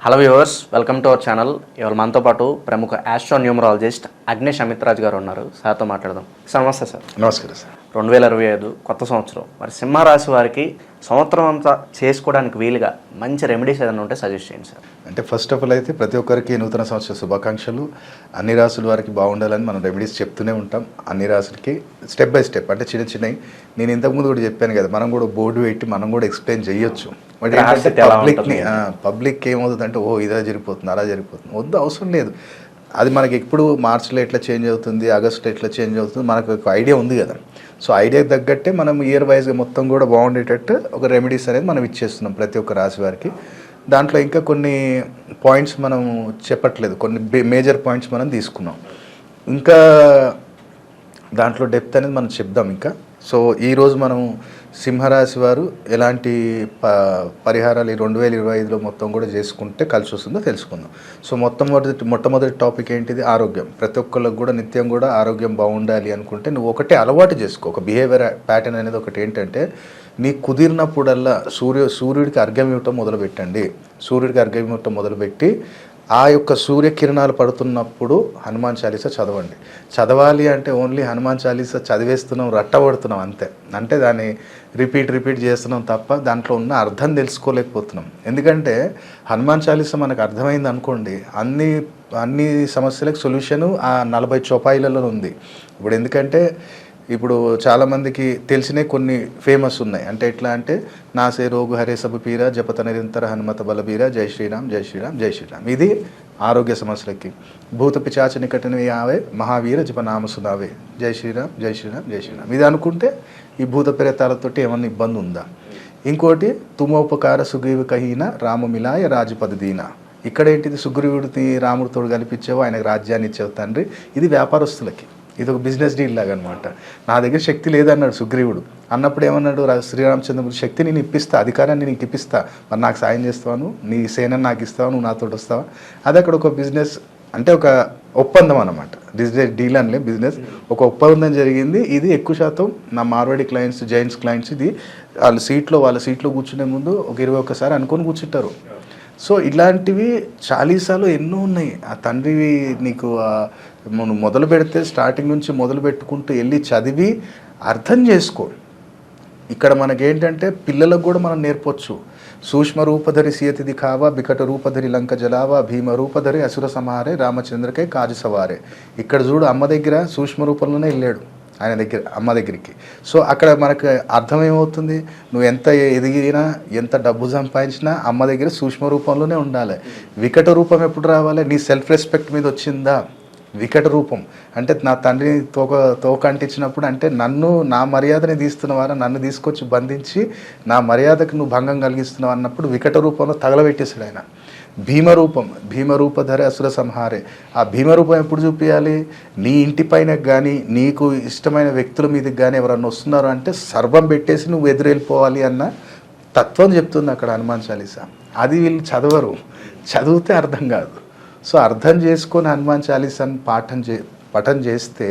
Hello viewers welcome to our channel ఇవాళ మనతో పాటు ప్రముఖ ఆస్ట్రో న్యూమరాలజిస్ట్ అగ్నేష్ అమిత్రాజ్ గారు ఉన్నారు. సార్తో మాట్లాడదాం. సార్ నమస్తే సార్. నమస్కారం సార్. రెండు వేల ఇరవై ఐదు కొత్త సంవత్సరం. మరి సింహరాశి వారికి సంవత్సరం అంతా చేసుకోవడానికి వీలుగా మంచి రెమెడీస్ ఏదైనా ఉంటే సజెస్ట్ చేయండి సార్. అంటే ఫస్ట్ ఆఫ్ ఆల్ అయితే ప్రతి ఒక్కరికి నూతన సంవత్సర శుభాకాంక్షలు. అన్ని రాసుల వారికి బాగుండాలని మనం రెమెడీస్ చెప్తూనే ఉంటాం. అన్ని రాసులకి స్టెప్ బై స్టెప్ అంటే చిన్న చిన్నవి. నేను ఇంతకుముందు కూడా చెప్పాను కదా మనం కూడా బోర్డు పెట్టి మనం కూడా ఎక్స్ప్లెయిన్ చేయొచ్చు. బట్ పబ్లిక్ని ఉంటుంది? పబ్లిక్ ఏమవుతుందంటే ఓ ఇదా జరిగిపోతుంది అలా జరిగిపోతుంది. వద్దు అవసరం లేదు. అది మనకి ఎప్పుడు మార్చిలో ఎట్లా చేంజ్ అవుతుంది ఆగస్టులో ఎట్లా చేంజ్ అవుతుంది మనకు ఒక ఐడియా ఉంది కదా. సో ఐడియాకి తగ్గట్టే మనం ఇయర్ వైజ్గా మొత్తం కూడా బాగుండేటట్టు ఒక రెమెడీస్ అనేది మనం ఇచ్చేస్తున్నాం ప్రతి ఒక్క రాశి వారికి. దాంట్లో ఇంకా కొన్ని పాయింట్స్ మనం చెప్పట్లేదు కొన్ని మేజర్ పాయింట్స్ మనం తీసుకున్నాం. ఇంకా దాంట్లో డెప్త్ అనేది మనం చెప్దాం ఇంకా. సో ఈరోజు మనం సింహరాశి వారు ఎలాంటి ప పరిహారాలు ఈ రెండు వేల ఇరవై ఐదులో మొత్తం కూడా చేసుకుంటే కలిసి వస్తుందో తెలుసుకుందాం. సో మొత్తం మొదటి మొట్టమొదటి టాపిక్ ఏంటిది? ఆరోగ్యం. ప్రతి ఒక్కళ్ళకి కూడా నిత్యం కూడా ఆరోగ్యం బాగుండాలి అనుకుంటే నువ్వు ఒకటే అలవాటు చేసుకో. ఒక బిహేవియర్ ప్యాటర్న్ అనేది ఒకటి ఏంటంటే నీ కుదిరినప్పుడల్లా సూర్య సూర్యుడికి అర్ఘ్యం ఇవ్వటం మొదలుపెట్టండి. సూర్యుడికి అర్ఘ్యం ఇవ్వటం మొదలుపెట్టి ఆ యొక్క సూర్యకిరణాలు పడుతున్నప్పుడు హనుమాన్ చాలీసా చదవండి. చదవాలి అంటే ఓన్లీ హనుమాన్ చాలీసా చదివేస్తున్నాం రట్టబడుతున్నాం అంతే. అంటే దాన్ని రిపీట్ రిపీట్ చేస్తున్నాం తప్ప దాంట్లో ఉన్న అర్థం తెలుసుకోలేకపోతున్నాం. ఎందుకంటే హనుమాన్ చాలీసా మనకు అర్థమైంది అనుకోండి అన్ని అన్ని సమస్యలకు సొల్యూషను ఆ నలభై చొపాయిలలో ఉంది. ఇప్పుడు ఎందుకంటే ఇప్పుడు చాలామందికి తెలిసినే కొన్ని ఫేమస్ ఉన్నాయి. అంటే ఎట్లా అంటే నాసే రోగు హరే సభ పీర జపత నిరంతర హనుమత బలబీర జై శ్రీరామ్ జై శ్రీరామ్ జై శ్రీరామ్. ఇది ఆరోగ్య సమస్యలకి. భూత పిచాచ నికటని ఆవే మహావీర జప నామసునావే జై శ్రీరామ్ జై శ్రీరామ్ జై శ్రీరామ్. ఇది అనుకుంటే ఈ భూత ప్రేతాలతోటి ఏమన్నా ఇబ్బంది ఉందా? ఇంకోటి తుమోపకార సుగ్రీవు కహీన రామమిలాయ రాజపదీన ఇక్కడ ఏంటిది? సుగ్రీవుడి రాముడితో కనిపించేవో ఆయనకు రాజ్యాన్ని ఇచ్చేవు తండ్రి. ఇది వ్యాపారస్తులకి. ఇది ఒక బిజినెస్ డీల్ లాగా అనమాట నా దగ్గర శక్తి లేదన్నాడు సుగ్రీవుడు. అన్నప్పుడు ఏమన్నాడు శ్రీరామచంద్రుడు శక్తి నేను ఇప్పిస్తా అధికారాన్ని నీకు ఇప్పిస్తా. మరి నాకు సాయం చేస్తాను నీ సేనని నాకు ఇస్తావు? నువ్వు నాతో వస్తావా? అది అక్కడ ఒక బిజినెస్ అంటే ఒక ఒప్పందం అనమాట బిజినెస్ డీల్ అనలే బిజినెస్ ఒక ఒప్పందం జరిగింది. ఇది ఎక్కువ శాతం నా మార్వాడి క్లయింట్స్ జైన్స్ క్లయింట్స్ ఇది వాళ్ళ సీట్లో వాళ్ళ సీట్లో కూర్చునే ముందు ఒక ఇరవై ఒక్కసారి అనుకొని కూర్చుంటారు. సో ఇలాంటివి చాలీసాలు ఎన్నో ఉన్నాయి. ఆ తండ్రి నీకు మనం మొదలు పెడితే స్టార్టింగ్ నుంచి మొదలు పెట్టుకుంటూ వెళ్ళి చదివి అర్థం చేసుకో. ఇక్కడ మనకేంటంటే పిల్లలకు కూడా మనం నేర్పొచ్చు. సూక్ష్మ రూపధరి సీయతిది కావా బికట రూపధరి లంక జలావా భీమ రూపధరి అసుర సమారే రామచంద్రకే కాజు సవారే. ఇక్కడ చూడు అమ్మ దగ్గర సూక్ష్మ రూపంలోనే వెళ్ళాడు ఆయన దగ్గర అమ్మ దగ్గరికి. సో అక్కడ మనకు అర్థం ఏమవుతుంది నువ్వు ఎంత ఎదిగినా ఎంత డబ్బు సంపాదించినా అమ్మ దగ్గర సూక్ష్మ రూపంలోనే ఉండాలి. వికట రూపం ఎప్పుడు రావాలి? నీ సెల్ఫ్ రెస్పెక్ట్ మీద వచ్చిందా? వికట రూపం. అంటే నా తండ్రిని తోక తోక అంటించినప్పుడు అంటే నన్ను నా మర్యాదని తీస్తున్నవారా నన్ను తీసుకొచ్చి బంధించి నా మర్యాదకు నువ్వు భంగం కలిగిస్తున్నావు అన్నప్పుడు వికట రూపంలో తగలబెట్టేశాడు ఆయన. భీమరూపం భీమరూపధర అసుర సంహారే. ఆ భీమరూపం ఎప్పుడు చూపించాలి నీ ఇంటి పైన కానీ నీకు ఇష్టమైన వ్యక్తుల మీదకి కానీ ఎవరన్నా వస్తున్నారు అంటే సర్వం పెట్టేసి నువ్వు ఎదురెళ్ళిపోవాలి అన్న తత్వం చెప్తుంది అక్కడ హనుమాన్ చాలీసా. అది వీళ్ళు చదవరు. చదివితే అర్థం కాదు. సో అర్థం చేసుకొని హనుమాన్ చాలీసాని పాఠం చే పఠం చేస్తే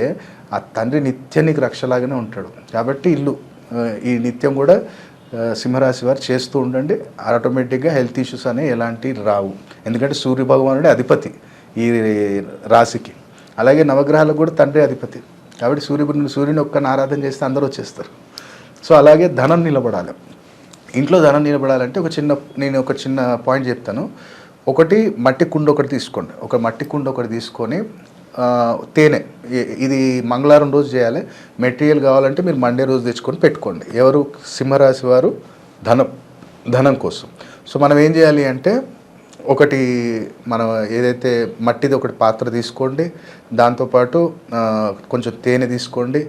ఆ తండ్రి నిత్యం నీకు రక్షలాగానే ఉంటాడు. కాబట్టి ఇల్లు ఈ నిత్యం కూడా సింహరాశి వారు చేస్తూ ఉండండి. ఆటోమేటిక్గా హెల్త్ ఇష్యూస్ అనేవి ఎలాంటి రావు. ఎందుకంటే సూర్య భగవానుడే అధిపతి ఈ రాశికి. అలాగే నవగ్రహాలకు కూడా తండ్రి అధిపతి. కాబట్టి సూర్యుని సూర్యుని ఒక్కని ఆరాధన చేస్తే అందరూ వచ్చేస్తారు. సో అలాగే ధనం నిలబడాలి. ఇంట్లో ధనం నిలబడాలంటే ఒక చిన్న నేను ఒక చిన్న పాయింట్ చెప్తాను. ఒకటి మట్టి కుండ ఒకటి తీసుకోండి. ఒక మట్టి కుండ ఒకటి తీసుకొని తేనె ఇది మంగళవారం రోజు చేయాలి. మెటీరియల్ కావాలంటే మీరు మండే రోజు తెచ్చుకొని పెట్టుకోండి. ఎవరు సింహరాశి వారు ధనం ధనం కోసం. సో మనం ఏం చేయాలి అంటే ఒకటి మనం ఏదైతే మట్టిది ఒకటి పాత్ర తీసుకోండి దాంతోపాటు కొంచెం తేనె తీసుకోండి.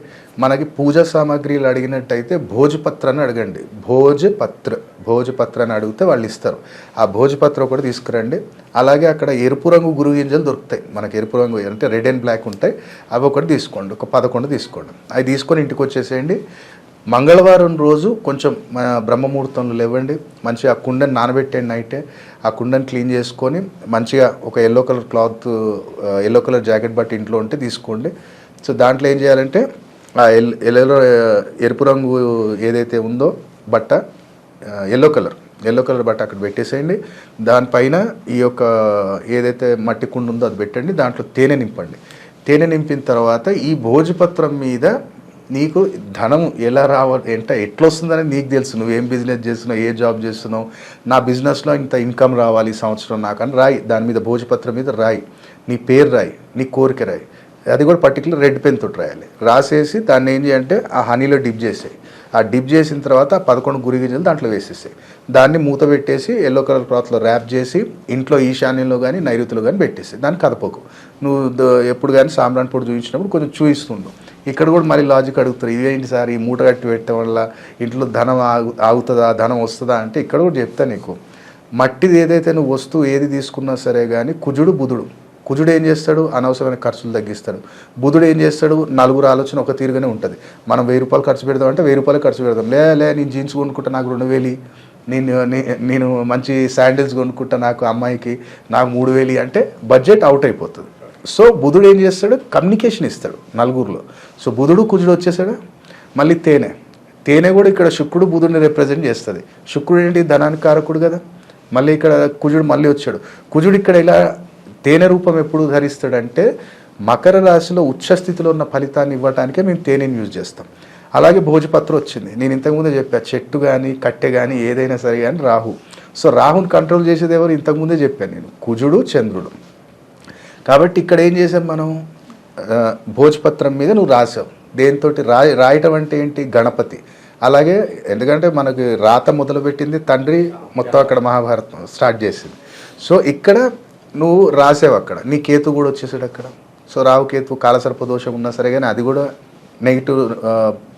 మనకి పూజా సామాగ్రిలు అడిగినట్టయితే భోజపత్ర అని అడగండి. భోజపత్ర. భోజపత్ర అని అడిగితే వాళ్ళు ఇస్తారు. ఆ భోజపత్రం కూడా తీసుకురండి. అలాగే అక్కడ ఎరుపు రంగు గురు గింజలు దొరుకుతాయి. మనకి ఎరుపు రంగు అంటే రెడ్ అండ్ బ్లాక్ ఉంటాయి. అవి ఒకటి తీసుకోండి. ఒక పదకొండు తీసుకోండి. అవి తీసుకొని ఇంటికి వచ్చేసేయండి. మంగళవారం రోజు కొంచెం బ్రహ్మముహూర్తంలో లేవండి. మంచిగా ఆ కుండని నానబెట్టండి నైటే. ఆ కుండని క్లీన్ చేసుకొని మంచిగా ఒక yellow colour cloth yellow colour jacket బట్టి ఇంట్లో ఉంటే తీసుకోండి. సో దాంట్లో ఏం చేయాలంటే ఆ ఎల్ ఎల్లో ఎరుపు రంగు ఏదైతే ఉందో బట్ట ఎల్లో కలర్ ఎల్లో కలర్ బట్ట అక్కడ పెట్టేసేయండి. దానిపైన ఈ యొక్క ఏదైతే మట్టి కుండ ఉందో అది పెట్టండి. దాంట్లో తేనె నింపండి. తేనె నింపిన తర్వాత ఈ భోజపత్రం మీద నీకు ధనం ఎలా రావాలి ఎంత ఎట్లా వస్తుందని నీకు తెలుసు. నువ్వు ఏం బిజినెస్ చేస్తున్నావు ఏ జాబ్ చేస్తున్నావు నా బిజినెస్లో ఇంత ఇన్కమ్ రావాలి ఈ సంవత్సరం నాకు అని రాయి. దాని మీద భోజపత్రం మీద రాయి. నీ పేరు రాయి. నీ కోరిక రాయి. అది కూడా పర్టికులర్ రెడ్ పెన్ తోటి రాయాలి. రాసేసి దాన్ని ఏం చేయంటే ఆ హనీలో డిప్ చేసేయి. ఆ డిప్ చేసిన తర్వాత పదకొండు గురి గింజలు దాంట్లో వేసేసాయి. దాన్ని మూత పెట్టేసి ఎల్లో కలర్ క్లాత్లో ర్యాప్ చేసి ఇంట్లో ఈశాన్యంలో కానీ నైరుతిలో కానీ పెట్టేసి దాన్ని కదపకు. నువ్వు ఎప్పుడు కానీ సాంబ్రాన్ పొడి చూపించినప్పుడు కొంచెం చూపిస్తుండు ఇక్కడ కూడా మళ్ళీ లాజిక్ అడుగుతారు. ఇదేంటి సార్? ఈ మూట కట్టి పెట్టడం వల్ల ఇంట్లో ధనం ఆగు ఆగుతుందా ధనం వస్తుందా అంటే ఇక్కడ కూడా చెప్తా నీకు. మట్టిది ఏదైతే నువ్వు వస్తువు ఏది తీసుకున్నా సరే కానీ కుజుడు బుధుడు. కుజుడు ఏం చేస్తాడు? అనవసరమైన ఖర్చులు తగ్గిస్తాడు. బుధుడు ఏం చేస్తాడు? నలుగురు ఆలోచన ఒక తీరుగానే ఉంటుంది. మనం వెయ్యి రూపాయలు ఖర్చు పెడదాం అంటే వెయ్యి రూపాయలు ఖర్చు పెడదాం. లే లే నేను జీన్స్ కొనుక్కుంటా నాకు రెండు వేలి నేను నేను మంచి శాండిల్స్ కొనుక్కుంటా నాకు అమ్మాయికి నాకు మూడు వేలి అంటే బడ్జెట్ అవుట్ అయిపోతుంది. సో బుధుడు ఏం చేస్తాడు? కమ్యూనికేషన్ ఇస్తాడు నలుగురిలో. సో బుధుడు కుజుడు వచ్చేసాడు? మళ్ళీ తేనె. తేనె కూడా ఇక్కడ శుక్రుడు బుధుడిని రిప్రజెంట్ చేస్తుంది. శుక్రుడు ఏంటి? ధనానికి కారకుడు కదా. మళ్ళీ ఇక్కడ కుజుడు మళ్ళీ వచ్చాడు. కుజుడు ఇక్కడ ఇలా తేనె రూపం ఎప్పుడు ధరిస్తాడంటే మకర రాశిలో ఉచ్చస్థితిలో ఉన్న ఫలితాన్ని ఇవ్వడానికే మేము తేనెని యూజ్ చేస్తాం. అలాగే భోజపత్రం వచ్చింది. నేను ఇంతకుముందే చెప్పాను చెట్టు కానీ కట్టె కానీ ఏదైనా సరే కానీ రాహు. సో రాహుని కంట్రోల్ చేసేది ఎవరు? ఇంతకుముందే చెప్పాను నేను. కుజుడు చంద్రుడు. కాబట్టి ఇక్కడ ఏం చేసాం మనం? భోజపత్రం మీద నువ్వు రాసావు. దేంతో రాయ రాయటం అంటే ఏంటి? గణపతి. అలాగే ఎందుకంటే మనకి రాత మొదలుపెట్టింది తండ్రి మొత్తం అక్కడ మహాభారతం స్టార్ట్ చేసింది. సో ఇక్కడ నువ్వు రాసేవు అక్కడ. నీ కేతు కూడా వచ్చేసాడు అక్కడ. సో రావు కేతు కాలసర్ప దోషం ఉన్నా సరే కానీ అది కూడా నెగిటివ్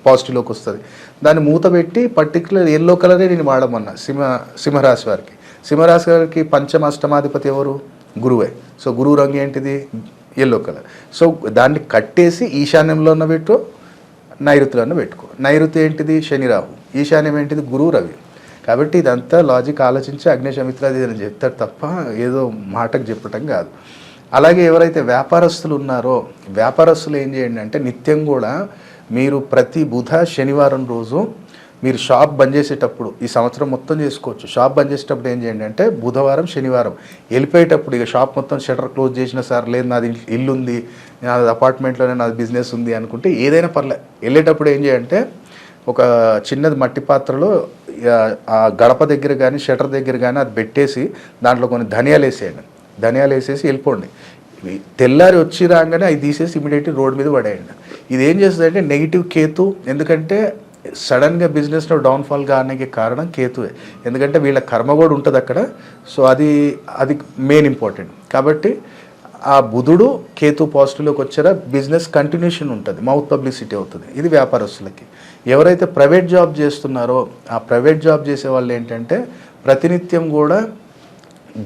పాజిటివ్లోకి వస్తుంది. దాన్ని మూత పెట్టి పర్టికులర్ ఎల్లో కలరే నేను వాడమన్నా. సింహ సింహరాశి వారికి. సింహరాశి వారికి పంచమ అష్టమాధిపతి ఎవరు? గురువే. సో గురువు రంగు ఏంటిది? ఎల్లో కలర్ సో దాన్ని కట్టేసి ఈశాన్యంలో ఉన్న పెట్టు నైరుతిలో పెట్టుకో. నైరుతి ఏంటిది? శని రాహు. ఈశాన్యం ఏంటిది? గురువు రవి. కాబట్టి ఇదంతా లాజిక్ ఆలోచించి అగ్నిశమిత్రాది అని చెప్తారు తప్ప ఏదో మాటకు చెప్పటం కాదు. అలాగే ఎవరైతే వ్యాపారస్తులు ఉన్నారో వ్యాపారస్తులు ఏం చేయండి అంటే నిత్యం కూడా మీరు ప్రతి బుధ శనివారం రోజు మీరు షాప్ బంద్ చేసేటప్పుడు ఈ సంవత్సరం మొత్తం చేసుకోవచ్చు. షాప్ బంద్ చేసేటప్పుడు ఏం చేయండి అంటే బుధవారం శనివారం వెళ్ళిపోయేటప్పుడు ఇక షాప్ మొత్తం షటర్ క్లోజ్ చేసిన సార్ లేదు నాది ఇల్లు ఉంది నాది అపార్ట్మెంట్లోనే నాది బిజినెస్ ఉంది అనుకుంటే ఏదైనా పర్లేదు వెళ్ళేటప్పుడు ఏం చేయంటే ఒక చిన్నది మట్టి పాత్రలో ఆ, గడప దగ్గర కానీ షటర్ దగ్గర కానీ అది పెట్టేసి దాంట్లో కొన్ని ధనియాలు వేసేయండి. ధనియాలు వేసేసి వెళ్ళిపోండి. తెల్లారి వచ్చి రాగానే అవి తీసేసి ఇమీడియట్లీ రోడ్ మీద పడేయండి. ఇది ఏం చేస్తుంది అంటే నెగిటివ్ కేతు ఎందుకంటే సడన్గా బిజినెస్లో డౌన్ఫాల్ కావడానికి కారణం కేతువే. ఎందుకంటే వీళ్ళ కర్మ కూడా ఉంటుంది అక్కడ. సో అది అది మెయిన్ ఇంపార్టెంట్ కాబట్టి ఆ బుధుడు కేతు పాజిటివ్లోకి వచ్చారా? బిజినెస్ కంటిన్యూషన్ ఉంటుంది. మౌత్ పబ్లిసిటీ అవుతుంది. ఇది వ్యాపారస్తులకి. ఎవరైతే ప్రైవేట్ జాబ్ చేస్తున్నారో ఆ ప్రైవేట్ జాబ్ చేసే వాళ్ళు ఏంటంటే ప్రతినిత్యం కూడా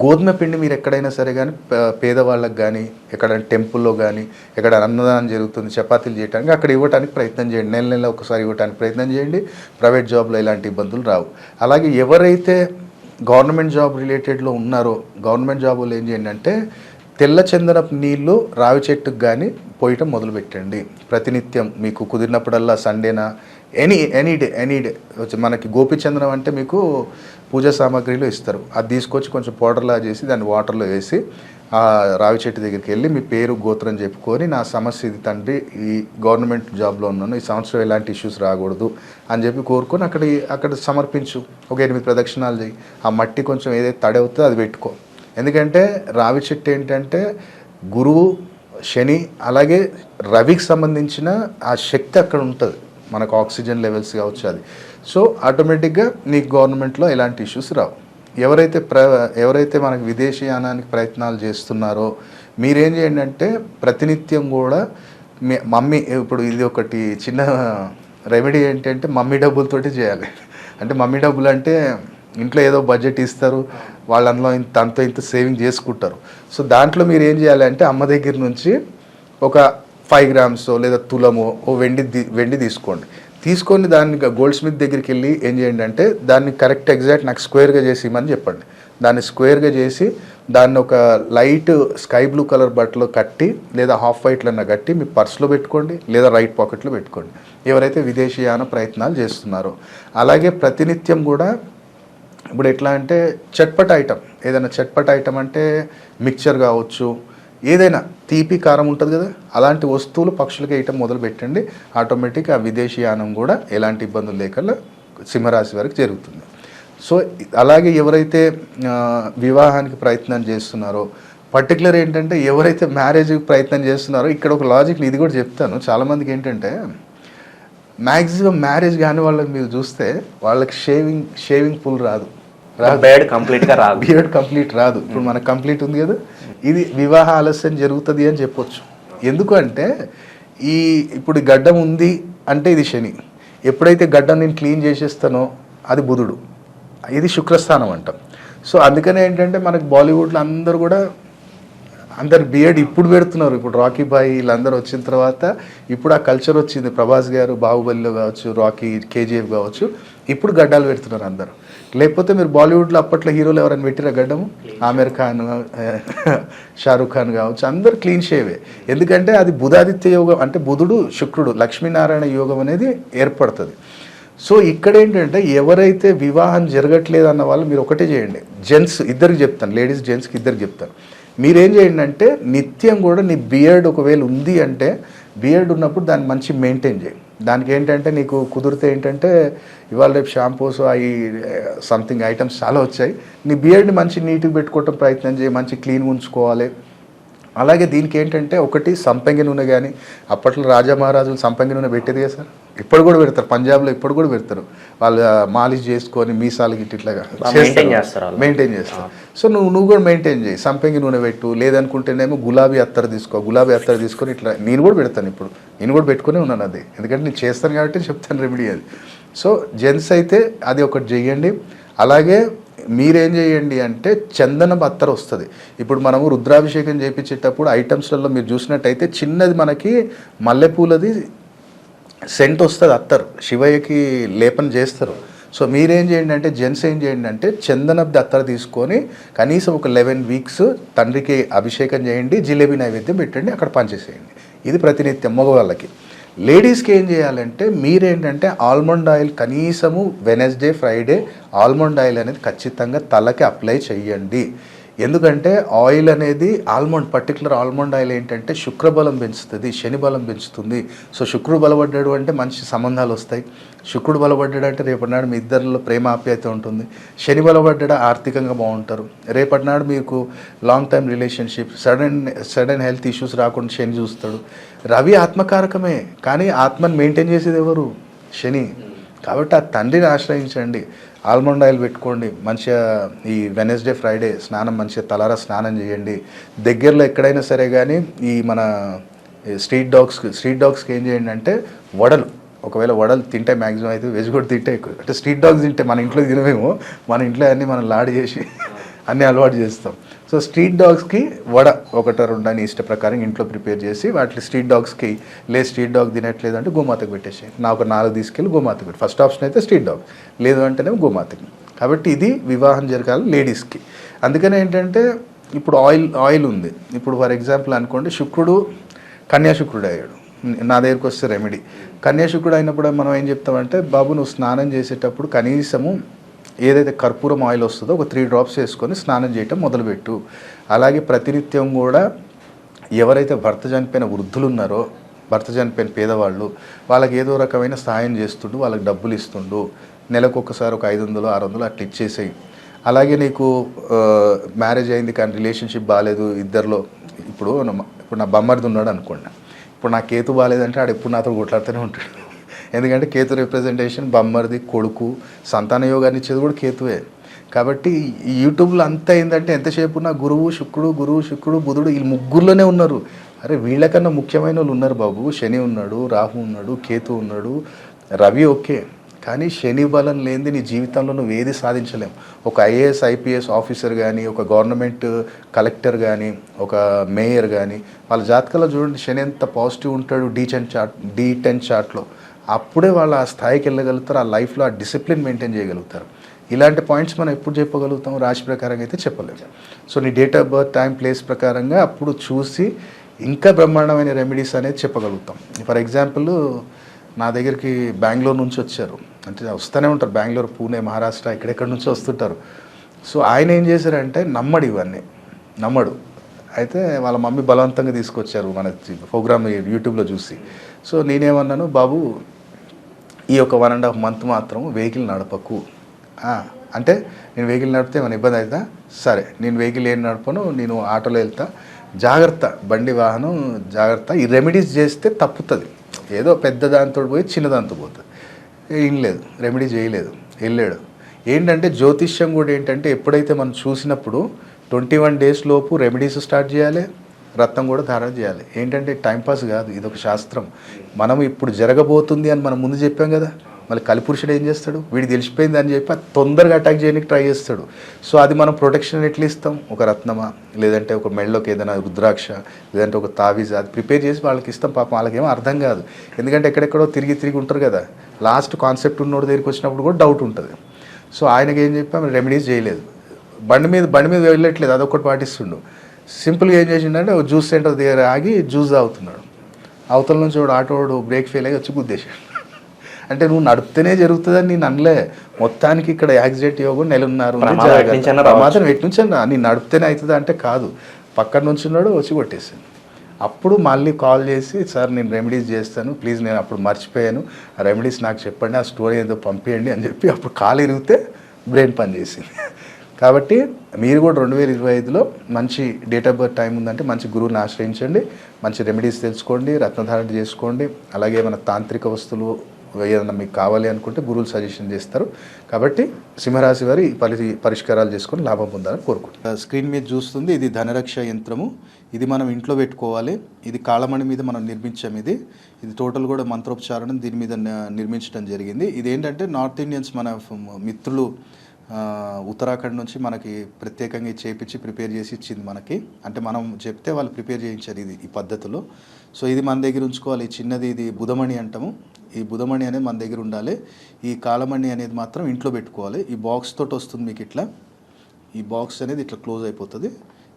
గోధుమ పిండి మీరు ఎక్కడైనా సరే కానీ పేదవాళ్ళకి కానీ ఎక్కడ టెంపుల్లో కానీ ఎక్కడ అన్నదానం జరుగుతుంది చపాతీలు చేయడానికి అక్కడ ఇవ్వడానికి ప్రయత్నం చేయండి. నెల నెల ఒకసారి ఇవ్వడానికి ప్రయత్నం చేయండి. ప్రైవేట్ జాబ్లో ఎలాంటి ఇబ్బందులు రావు. అలాగే ఎవరైతే గవర్నమెంట్ జాబ్ రిలేటెడ్లో ఉన్నారో గవర్నమెంట్ జాబులు ఏం చేయండి అంటే తెల్ల చందనపు నీళ్ళు రావి చెట్టుకు కానీ పోయటం మొదలుపెట్టండి. ప్రతినిత్యం మీకు కుదిరినప్పుడల్లా సండేనా any any day any day. మనకి గోపిచందనం అంటే మీకు పూజా సామాగ్రిలో ఇస్తారు. అది తీసుకొచ్చి కొంచెం పౌడర్లా చేసి దాన్ని వాటర్లో వేసి ఆ రావి చెట్టు దగ్గరికి వెళ్ళి మీ పేరు గోత్రం చెప్పుకొని నా సమస్య ఇది తండ్రి ఈ గవర్నమెంట్ జాబ్లో ఉన్నాను ఈ సంవత్సరం ఎలాంటి ఇష్యూస్ రాకూడదు అని చెప్పి కోరుకొని అక్కడ అక్కడ సమర్పించు. ఒక ఎనిమిది ప్రదక్షిణాలు చేయి ఆ మట్టి కొంచెం ఏదైతే తడి అవుతుందో అది పెట్టుకో. ఎందుకంటే రావి చెట్టు ఏంటంటే గురువు శని అలాగే రవికి సంబంధించిన ఆ శక్తి అక్కడ ఉంటుంది. మనకు ఆక్సిజన్ లెవెల్స్ కావచ్చు అది. సో ఆటోమేటిక్గా నీకు గవర్నమెంట్లో ఎలాంటి ఇష్యూస్ రావు. ఎవరైతే ప్ర ఎవరైతే మనకు విదేశీయానానికి ప్రయత్నాలు చేస్తున్నారో మీరేం చేయండి అంటే ప్రతినిత్యం కూడా మీ మమ్మీ ఇప్పుడు ఇది ఒకటి చిన్న రెమెడీ ఏంటంటే మమ్మీ డబ్బులతోటి చేయాలి. అంటే మమ్మీ డబ్బులు అంటే ఇంట్లో ఏదో బడ్జెట్ ఇస్తారు వాళ్ళలో ఇంత అంత ఇంత సేవింగ్ చేసుకుంటారు. సో దాంట్లో మీరు ఏం చేయాలి అంటే అమ్మ దగ్గర నుంచి ఒక ఫైవ్ గ్రామ్స్ లేదా తులము ఓ వెండి వెండి తీసుకోండి. తీసుకొని దాన్ని గోల్డ్ స్మిత్ దగ్గరికి వెళ్ళి ఏం చేయండి అంటే దాన్ని కరెక్ట్ ఎగ్జాక్ట్ నాకు స్క్వేర్గా చేసి ఇవ్వమని చెప్పండి. దాన్ని స్క్వేర్గా చేసి దాన్ని ఒక లైట్ స్కై బ్లూ కలర్ బట్టలో కట్టి లేదా హాఫ్ వైట్లన్నా కట్టి మీ పర్స్లో పెట్టుకోండి లేదా రైట్ పాకెట్లో పెట్టుకోండి. ఎవరైతే విదేశీయాన ప్రయత్నాలు చేస్తున్నారో. అలాగే ప్రతినిత్యం కూడా ఇప్పుడు ఎట్లా అంటే చట్పట్ ఐటమ్. ఏదైనా చట్పట్ ఐటమ్ అంటే మిక్చర్ కావచ్చు ఏదైనా తీపి కారం ఉంటుంది కదా అలాంటి వస్తువులు పక్షులకి వేయటం మొదలు పెట్టండి ఆటోమేటిక్ ఆ విదేశీ యానం కూడా ఎలాంటి ఇబ్బందులు లేకుండా సింహరాశి వారికి జరుగుతుంది. సో అలాగే ఎవరైతే వివాహానికి ప్రయత్నం చేస్తున్నారో పర్టికులర్ ఏంటంటే ఎవరైతే మ్యారేజ్ ప్రయత్నం చేస్తున్నారో ఇక్కడ ఒక లాజిక్ ఇది కూడా చెప్తాను. చాలామందికి ఏంటంటే మ్యాక్సిమం మ్యారేజ్ కాని వాళ్ళకి మీరు చూస్తే వాళ్ళకి షేవింగ్ షేవింగ్ పూల్ రాదు. బేడ్ కంప్లీట్గా రాదు. బియర్డ్ కంప్లీట్ రాదు. ఇప్పుడు మనకు కంప్లీట్ ఉంది కదా ఇది వివాహ ఆలస్యం జరుగుతుంది అని చెప్పొచ్చు. ఎందుకంటే ఈ ఇప్పుడు గడ్డం ఉంది అంటే ఇది శని. ఎప్పుడైతే గడ్డం నేను క్లీన్ చేసేస్తానో అది బుధుడు. ఇది శుక్రస్థానం అంటాం. సో అందుకనే ఏంటంటే మనకు బాలీవుడ్లో అందరూ కూడా అందరు బిఎడ్ ఇప్పుడు పెడుతున్నారు. ఇప్పుడు రాకీ బాయ్ వీళ్ళందరూ వచ్చిన తర్వాత ఇప్పుడు ఆ కల్చర్ వచ్చింది. ప్రభాస్ గారు బాహుబలిలో కావచ్చు రాకీ కేజీఎఫ్ కావచ్చు. ఇప్పుడు గడ్డాలు పెడుతున్నారు అందరూ. లేకపోతే మీరు బాలీవుడ్లో అప్పట్లో హీరోలు ఎవరైనా పెట్టిరా గడ్డము? ఆమిర్ ఖాన్ షారూఖ్ ఖాన్ కావచ్చు. అందరు క్లీన్ షేవే ఎందుకంటే అది బుధాదిత్య యోగం అంటే బుధుడు శుక్రుడు లక్ష్మీనారాయణ యోగం అనేది ఏర్పడుతుంది. సో ఇక్కడ ఏంటంటే ఎవరైతే వివాహం జరగట్లేదు అన్న వాళ్ళు మీరు ఒకటే చేయండి. జెంట్స్ ఇద్దరికి చెప్తాను. లేడీస్ జెంట్స్కి ఇద్దరికి చెప్తాను. మీరేం చేయండి అంటే నిత్యం కూడా నీ బియర్డ్ ఒకవేళ ఉంది అంటే బియర్డ్ ఉన్నప్పుడు దాన్ని మంచి మెయింటైన్ చేయి దానికి ఏంటంటే నీకు కుదిరితే ఏంటంటే ఇవాళ రేపు షాంపూస్ అవి సంథింగ్ ఐటమ్స్ చాలా వచ్చాయి. నీ బియర్డ్ని మంచి నీట్గా పెట్టుకోవటం ప్రయత్నం చేయి మంచి క్లీన్గా ఉంచుకోవాలి. అలాగే దీనికి ఏంటంటే ఒకటి సంపంగి నూనె కానీ అప్పట్లో రాజా మహారాజులు సంపంగి నూనె పెట్టేది కదా సార్? ఇప్పుడు కూడా పెడతారు పంజాబ్లో ఇప్పుడు కూడా పెడతారు. వాళ్ళు మాలిష్ చేసుకొని మీసాలు గిట్ట ఇట్లాగా. మెయింటైన్ చేస్తారు. సో నువ్వు నువ్వు కూడా మెయింటైన్ చేయి. సంపంగి నూనె పెట్టు లేదనుకుంటేనేమో గులాబీ అత్తర్ తీసుకో గులాబీ అత్తర్ తీసుకొని ఇట్లా. నేను కూడా పెడతాను ఇప్పుడు. నేను కూడా పెట్టుకునే ఉన్నాను అది. ఎందుకంటే నేను చేస్తాను కాబట్టి చెప్తాను రెమెడీ అది. సో జెంట్స్ అయితే అది ఒకటి చెయ్యండి అలాగే మీరేం చేయండి అంటే చందన అత్తర్ వస్తుంది. ఇప్పుడు మనము రుద్రాభిషేకం చేయించేటప్పుడు ఐటమ్స్లలో మీరు చూసినట్టయితే చిన్నది మనకి మల్లెపూలది సెంట్ వస్తుంది అత్తరు. శివయ్యకి లేపన చేస్తారు. సో మీరేం చేయండి అంటే జెంట్స్ ఏం చేయండి అంటే చందనబ్ది అత్తర తీసుకొని కనీసం ఒక లెవెన్ వీక్స్ తండ్రికి అభిషేకం చేయండి జిలేబీ నైవేద్యం పెట్టండి అక్కడ పనిచేసేయండి ఇది ప్రతినిత్యం మగవాళ్ళకి. లేడీస్కి ఏం చేయాలంటే మీరేంటంటే ఆల్మండ్ ఆయిల్ కనీసము వెనస్డే ఫ్రైడే ఆల్మండ్ ఆయిల్ అనేది ఖచ్చితంగా తలకి అప్లై చేయండి ఎందుకంటే ఆయిల్ అనేది ఆల్మండ్ పర్టికులర్ ఆల్మండ్ ఆయిల్ ఏంటంటే శుక్రబలం పెంచుతుంది శని బలం పెంచుతుంది. సో శుక్రుడు బలపడ్డాడు అంటే మంచి సంబంధాలు వస్తాయి. శుక్రుడు బలపడ్డాడు అంటే రేపటి నాడు మీ ఇద్దరిలో ప్రేమ ఆప్యాయత ఉంటుంది. శని బలపడ్డాడు ఆర్థికంగా బాగుంటారు. రేపటి నాడు మీకు long time relationship sudden sudden health issues రాకుండా శని చూస్తాడు. రవి ఆత్మకారకమే కానీ ఆత్మని మెయింటైన్ చేసేది ఎవరు? శని. కాబట్టి ఆ తండ్రిని ఆశ్రయించండి. ఆల్మండ్ ఆయిల్ పెట్టుకోండి. మంచిగా ఈ వెనస్డే ఫ్రైడే స్నానం మంచిగా తలారా స్నానం చేయండి. దగ్గరలో ఎక్కడైనా సరే కానీ ఈ మన స్ట్రీట్ డాగ్స్ స్ట్రీట్ డాగ్స్కి ఏం చేయండి అంటే వడలు. ఒకవేళ వడలు తింటే మ్యాక్సిమం అయితే వెజ్ కూడా తింటే ఎక్కువ. అంటే స్ట్రీట్ డాగ్స్ తింటే మన ఇంట్లో తినమేమో. మన ఇంట్లో అన్నీ మనం లాడ్ చేసి అన్నీ అలవాటు చేస్తాం. సో స్ట్రీట్ డాగ్స్కి వడ ఒకట రెండని ఇష్ట ప్రకారం ఇంట్లో ప్రిపేర్ చేసి వాటి స్ట్రీట్ డాగ్స్కి లే స్ట్రీట్ డాగ్ తినట్లేదు అంటే గోమాతకు పెట్టేసి నా ఒక నాలుగు తీసుకెళ్ళి గోమాతకు పెట్టి. ఫస్ట్ ఆప్షన్ అయితే స్ట్రీట్ డాగ్. లేదు అంటేనేమో గోమాతకి. కాబట్టి ఇది వివాహం జరగాలి లేడీస్కి. అందుకనే ఏంటంటే ఇప్పుడు ఆయిల్ ఆయిల్ ఉంది. ఇప్పుడు ఫర్ ఎగ్జాంపుల్ అనుకోండి శుక్రుడు కన్యాశుక్రుడు అయ్యాడు. నా దగ్గరికి వస్తే రెమెడీ. కన్యాశుక్రుడు అయినప్పుడు మనం ఏం చెప్తామంటే బాబు నువ్వు స్నానం చేసేటప్పుడు కనీసము ఏదైతే కర్పూరం ఆయిల్ వస్తుందో ఒక త్రీ డ్రాప్స్ వేసుకొని స్నానం చేయటం మొదలుపెట్టు. అలాగే ప్రతినిత్యం కూడా ఎవరైతే భర్త చనిపోయిన వృద్ధులు ఉన్నారో భర్త చనిపోయిన పేదవాళ్ళు వాళ్ళకి ఏదో రకమైన సహాయం చేస్తుండు వాళ్ళకి డబ్బులు ఇస్తుండు నెలకు ఒకసారి ఒక ఐదు వందలు ఆరు వందలు అట్లా ఇచ్చేసేయి. అలాగే నీకు మ్యారేజ్ అయింది కానీ రిలేషన్షిప్ బాగాలేదు ఇద్దరిలో ఇప్పుడు నా- ఇప్పుడు నా బొమ్మడిది ఉన్నాడు అనుకోండి. ఇప్పుడు నా కేతు బాగాలేదంటే ఆడు ఎప్పుడు నాతో కొట్లాడుతూనే ఉంటాడు. ఎందుకంటే కేతు రిప్రజెంటేషన్ బమ్మర్ది కొడుకు సంతాన యోగాన్ని ఇచ్చేది కూడా కేతువే. కాబట్టి యూట్యూబ్లో అంతా ఏంటంటే ఎంతసేపు ఉన్న గురువు శుక్రుడు గురువు శుక్రుడు బుధుడు వీళ్ళు ముగ్గురులోనే ఉన్నారు. అరే వీళ్ళకన్నా ముఖ్యమైన వాళ్ళు ఉన్నారు బాబు. శని ఉన్నాడు రాహు ఉన్నాడు కేతు ఉన్నాడు రవి ఓకే. కానీ శని బలం లేనిది నీ జీవితంలో నువ్వు ఏది సాధించలేం. ఒక ఐఏఎస్ ఐపీఎస్ ఆఫీసర్ కానీ ఒక గవర్నమెంట్ కలెక్టర్ కానీ ఒక మేయర్ కానీ వాళ్ళ జాతకాల్లో చూడండి శని ఎంత పాజిటివ్ ఉంటాడు D ten chart D ten చార్ట్లో. అప్పుడే వాళ్ళు ఆ స్థాయికి వెళ్ళగలుగుతారు ఆ లైఫ్లో ఆ డిసిప్లిన్ మెయింటైన్ చేయగలుగుతారు. ఇలాంటి పాయింట్స్ మనం ఎప్పుడు చెప్పగలుగుతాం? రాశి ప్రకారంగా అయితే చెప్పలేము సో నీ date of birth time place ప్రకారంగా అప్పుడు చూసి ఇంకా బ్రహ్మాండమైన రెమెడీస్ అనేది చెప్పగలుగుతాం. ఫర్ ఎగ్జాంపుల్ నా దగ్గరికి బెంగళూరు నుంచి వచ్చారు. అంటే వస్తూనే ఉంటారు. బెంగళూరు పూణే మహారాష్ట్ర ఇక్కడెక్కడి నుంచో వస్తుంటారు. సో ఆయన ఏం చేశారంటే నమ్మడు ఇవన్నీ. నమ్మడు. అయితే వాళ్ళ మమ్మీ బలవంతంగా తీసుకొచ్చారు మన ప్రోగ్రామ్ యూట్యూబ్లో చూసి. సో నేనేమన్నాను బాబు ఈ యొక్క వన్ అండ్ హాఫ్ మంత్ మాత్రం వెహికల్ నడపకు. అంటే నేను వెహికల్ నడిపితే ఏమైనా ఇబ్బంది అవుతా సరే నేను వెహికల్ ఏం నడపను నేను ఆటోలో వెళ్తా. జాగ్రత్త బండి వాహనం జాగ్రత్త. ఈ రెమెడీస్ చేస్తే తప్పుతుంది. ఏదో పెద్ద దాంతో పోయి చిన్న దాంతో పోతుంది. ఏం లేదు రెమెడీ చేయలేదు వెళ్ళాడు. ఏంటంటే జ్యోతిష్యం కూడా ఏంటంటే ఎప్పుడైతే మనం చూసినప్పుడు ట్వంటీ వన్ డేస్ లోపు రెమెడీస్ స్టార్ట్ చేయాలి. రత్నం కూడా ధారణ చేయాలి. ఏంటంటే టైంపాస్ కాదు ఇది ఒక శాస్త్రం. మనం ఇప్పుడు జరగబోతుంది అని మనం ముందు చెప్పాం కదా మళ్ళీ కలిపురుషుడు ఏం చేస్తాడు? వీడి తెలిసిపోయింది అని చెప్పి తొందరగా అటాక్ చేయడానికి ట్రై చేస్తాడు. సో అది మనం ప్రొటెక్షన్ ఎట్లా ఇస్తాం? ఒక రత్నమా? లేదంటే ఒక మెళ్ళకి ఏదైనా రుద్రాక్ష లేదంటే ఒక తావీజ్ అది ప్రిపేర్ చేసి వాళ్ళకి ఇస్తాం. పాపం వాళ్ళకేమో అర్థం కాదు. ఎందుకంటే ఎక్కడెక్కడో తిరిగి తిరిగి ఉంటారు కదా లాస్ట్ కాన్సెప్ట్ ఉన్నోడు దగ్గరికి వచ్చినప్పుడు కూడా డౌట్ ఉంటుంది. సో ఆయనకి ఏం చెప్పాం? రెమెడీస్ చేయలేదు. బండి మీద బండి మీద వెళ్ళట్లేదు అదొకటి పాటిస్తుండు. సింపుల్గా ఏం చేసిండంటే ఒక జ్యూస్ సెంటర్ దగ్గర ఆగి జ్యూస్ తాగుతున్నాడు. అవతల నుంచి వాడు ఆటోడు బ్రేక్ ఫెయిల్ అయ్యి వచ్చి గుద్దేశాడు. అంటే నువ్వు నడిపితేనే జరుగుతుందని నేను అనలే. మొత్తానికి ఇక్కడ యాక్సిడెంట్ యోగం నెలన్నారు ప్రమాదం ఎటు నుంచి అన్నా నేను నడిపితేనే అవుతుంది అంటే కాదు. పక్కన నుంచి ఉన్నాడు వచ్చి కొట్టేసాను అప్పుడు మళ్ళీ కాల్ చేసి సార్ నేను రెమెడీస్ చేస్తాను. ప్లీజ్ నేను అప్పుడు మర్చిపోయాను. ఆ రెమెడీస్ నాకు చెప్పండి. ఆ స్టోరీ ఏదో పంపించండి అని చెప్పి అప్పుడు కాలు ఇరిగితే బ్రెయిన్ పనిచేసింది కాబట్టి మీరు కూడా రెండు వేల ఇరవై ఐదులో మంచి డేట్ ఆఫ్ బర్త్ టైం ఉందంటే మంచి గురువుని ఆశ్రయించండి మంచి రెమెడీస్ తెలుసుకోండి రత్నధారణ చేసుకోండి అలాగే మన తాంత్రిక వస్తువులు ఏదైనా మీకు కావాలి అనుకుంటే గురువులు సజెషన్ చేస్తారు. కాబట్టి సింహరాశి వారి పరి పరిష్కారాలు చేసుకొని లాభం పొందాలని కోరుకుంటారు స్క్రీన్ మీద చూస్తుంది ఇది ధనరక్ష యంత్రము. ఇది మనం ఇంట్లో పెట్టుకోవాలి. ఇది కాళమణి మీద మనం నిర్మించాం ఇది. ఇది టోటల్ కూడా మంత్రోపచారణం దీని మీద నిర్మించడం జరిగింది. ఇది ఏంటంటే నార్త్ ఇండియన్స్ మన మిత్రులు ఉత్తరాఖండ్ నుంచి మనకి ప్రత్యేకంగా చేపించి ప్రిపేర్ చేసి ఇచ్చింది మనకి. అంటే మనం చెప్తే వాళ్ళు ప్రిపేర్ చేయించారు ఇది ఈ పద్ధతిలో. సో ఇది మన దగ్గర ఉంచుకోవాలి. చిన్నది ఇది బుధమణి అంటాము. ఈ బుధమణి అనేది మన దగ్గర ఉండాలి. ఈ కాలమణి అనేది మాత్రం ఇంట్లో పెట్టుకోవాలి. ఈ బాక్స్ తోటి వస్తుంది మీకు ఇట్లా. ఈ బాక్స్ అనేది ఇట్లా క్లోజ్ అయిపోతుంది.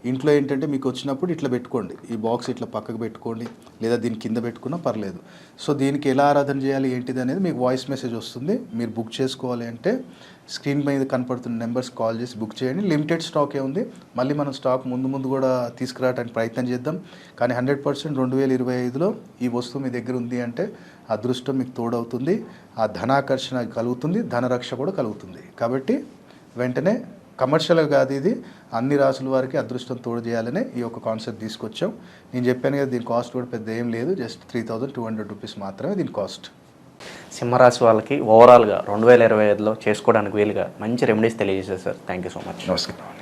ఇంట్లో ఏంటంటే మీకు వచ్చినప్పుడు ఇట్లా పెట్టుకోండి. ఈ బాక్స్ ఇట్లా పక్కకు పెట్టుకోండి. లేదా దీని కింద పెట్టుకున్నా పర్లేదు. సో దీనికి ఎలా ఆరాధన చేయాలి ఏంటిది అనేది మీకు వాయిస్ మెసేజ్ వస్తుంది. మీరు బుక్ చేసుకోవాలి అంటే స్క్రీన్ మీద కనపడుతున్న నెంబర్స్ కాల్ చేసి బుక్ చేయండి. లిమిటెడ్ స్టాకే ఉంది. మళ్ళీ మనం స్టాక్ ముందు ముందు కూడా తీసుకురావడానికి ప్రయత్నం చేద్దాం. కానీ హండ్రెడ్ పర్సెంట్ రెండు వేల ఇరవై ఐదులో ఈ వస్తువు మీ దగ్గర ఉంది అంటే అదృష్టం మీకు తోడవుతుంది. ఆ ధనాకర్షణ కలుగుతుంది. ధనరక్ష కూడా కలుగుతుంది. కాబట్టి వెంటనే కమర్షియల్గా కాదు ఇది. అన్ని రాసుల వారికి అదృష్టం తోడు చేయాలనే ఈ యొక్క కాన్సెప్ట్ తీసుకొచ్చాం. నేను చెప్పాను కదా దీని కాస్ట్ కూడా పెద్ద ఏం లేదు. Just three thousand two hundred rupees మాత్రమే దీని కాస్ట్ సింహరాశి వాళ్ళకి ఓవరాల్గా రెండు వేల ఇరవై ఐదులో చేసుకోవడానికి వీలుగా మంచి రెమెడీస్ తెలియజేశారు sir. Thank you so much నమస్కారం.